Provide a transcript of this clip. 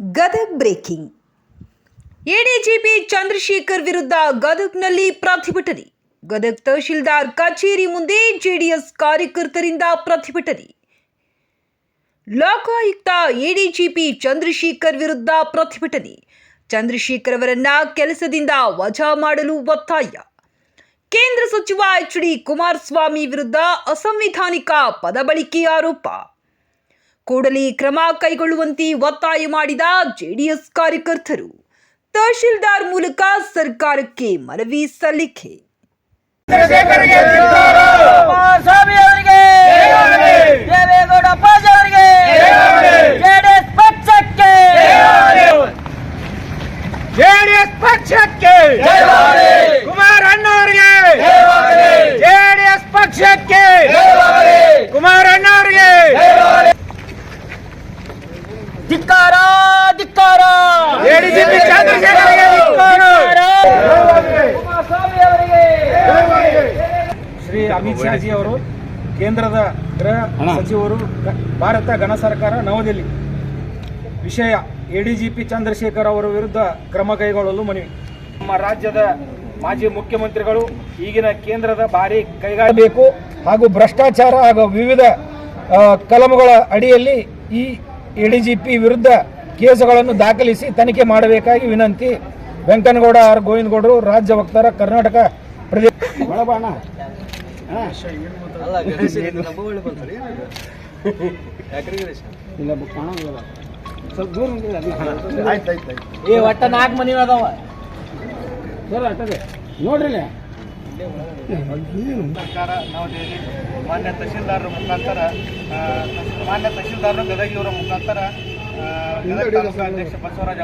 Gadag breaking. ADGP Chandrashekhar ವಿರುದ್ಧ ಗದಗ್ನಲ್ಲಿ ಪ್ರತಿಭಟನೆ. ಗದಗ್ ತಹಶೀಲ್ದಾರ್ ಕಚೇರಿ ಮುಂದೆ ಜೆಡಿಎಸ್ ಕಾರ್ಯಕರ್ತರಿಂದ ಪ್ರತಿಭಟನೆ. ಲೋಕಾಯುಕ್ತ ಎಡಿಜಿಪಿ ಚಂದ್ರಶೇಖರ್ ವಿರುದ್ಧ ಪ್ರತಿಭಟನೆ. ಚಂದ್ರಶೇಖರ್ ಅವರನ್ನ ಕೆಲಸದಿಂದ ವಜಾ ಮಾಡಲು ಒತ್ತಾಯ. ಕೇಂದ್ರ ಸಚಿವ ಎಚ್ ಡಿ ಕುಮಾರಸ್ವಾಮಿ ವಿರುದ್ಧ ಅಸಂವಿಧಾನಿಕ ಪದಬಳಿಕೆ ಆರೋಪ. ಕೂಡಲೇ ಕ್ರಮ ಕೈಗೊಳ್ಳುವಂತೆ ಒತ್ತಾಯ ಮಾಡಿದ ಜೆಡಿಎಸ್ ಕಾರ್ಯಕರ್ತರು. ತಹಶೀಲ್ದಾರ್ ಮೂಲಕ ಸರ್ಕಾರಕ್ಕೆ ಮನವಿ ಸಲ್ಲಿಕೆ. ಜೆಡಿಎಸ್ ಪಕ್ಷಕ್ಕೆ! ಅಮಿತ್ ಶಾಜಿ ಅವರು ಕೇಂದ್ರದ ಗೃಹ ಸಚಿವರು ಭಾರತ ಗಣ ಸರ್ಕಾರ ನವದೆಹಲಿ. ವಿಷಯ ಎಡಿಜಿಪಿ ಚಂದ್ರಶೇಖರ್ ಅವರ ವಿರುದ್ಧ ಕ್ರಮ ಕೈಗೊಳ್ಳಲು ಮನವಿ. ನಮ್ಮ ರಾಜ್ಯದ ಮಾಜಿ ಮುಖ್ಯಮಂತ್ರಿಗಳು ಈಗಿನ ಕೇಂದ್ರದ ಭಾರಿ ಕೈಗಾಡಬೇಕು ಹಾಗೂ ಭ್ರಷ್ಟಾಚಾರ ಹಾಗೂ ವಿವಿಧ ಕಲಮಗಳ ಕಲಮುಗಳ ಅಡಿಯಲ್ಲಿ ಈ ಎಡಿಜಿಪಿ ವಿರುದ್ಧ ಕೇಸುಗಳನ್ನು ದಾಖಲಿಸಿ ತನಿಖೆ ಮಾಡಬೇಕಾಗಿ ವಿನಂತಿ. ವೆಂಕನಗೌಡ ಆರ್ ಗೋವಿಂದಗೌಡರು ರಾಜ್ಯ ವಕ್ತಾರ ಕರ್ನಾಟಕ ಪ್ರದೇಶ. ಒಳಬಾಣ ಏ ಒಟ್ಟ ನಾಲ್ಕು ಮನಿ ಅದಾವ ನೋಡ್ರಿ ಸರ್ಕಾರ ನವದೆಹಲಿ ಮಾನ್ಯ ತಹಶೀಲ್ದಾರರ ಮುಖಾಂತರ ಮಾನ್ಯ ತಹಶೀಲ್ದಾರರು ಗದಗಿಯವರ ಮುಖಾಂತರ ಗದಗ ಅಧ್ಯಕ್ಷ ಬಸವರಾಜ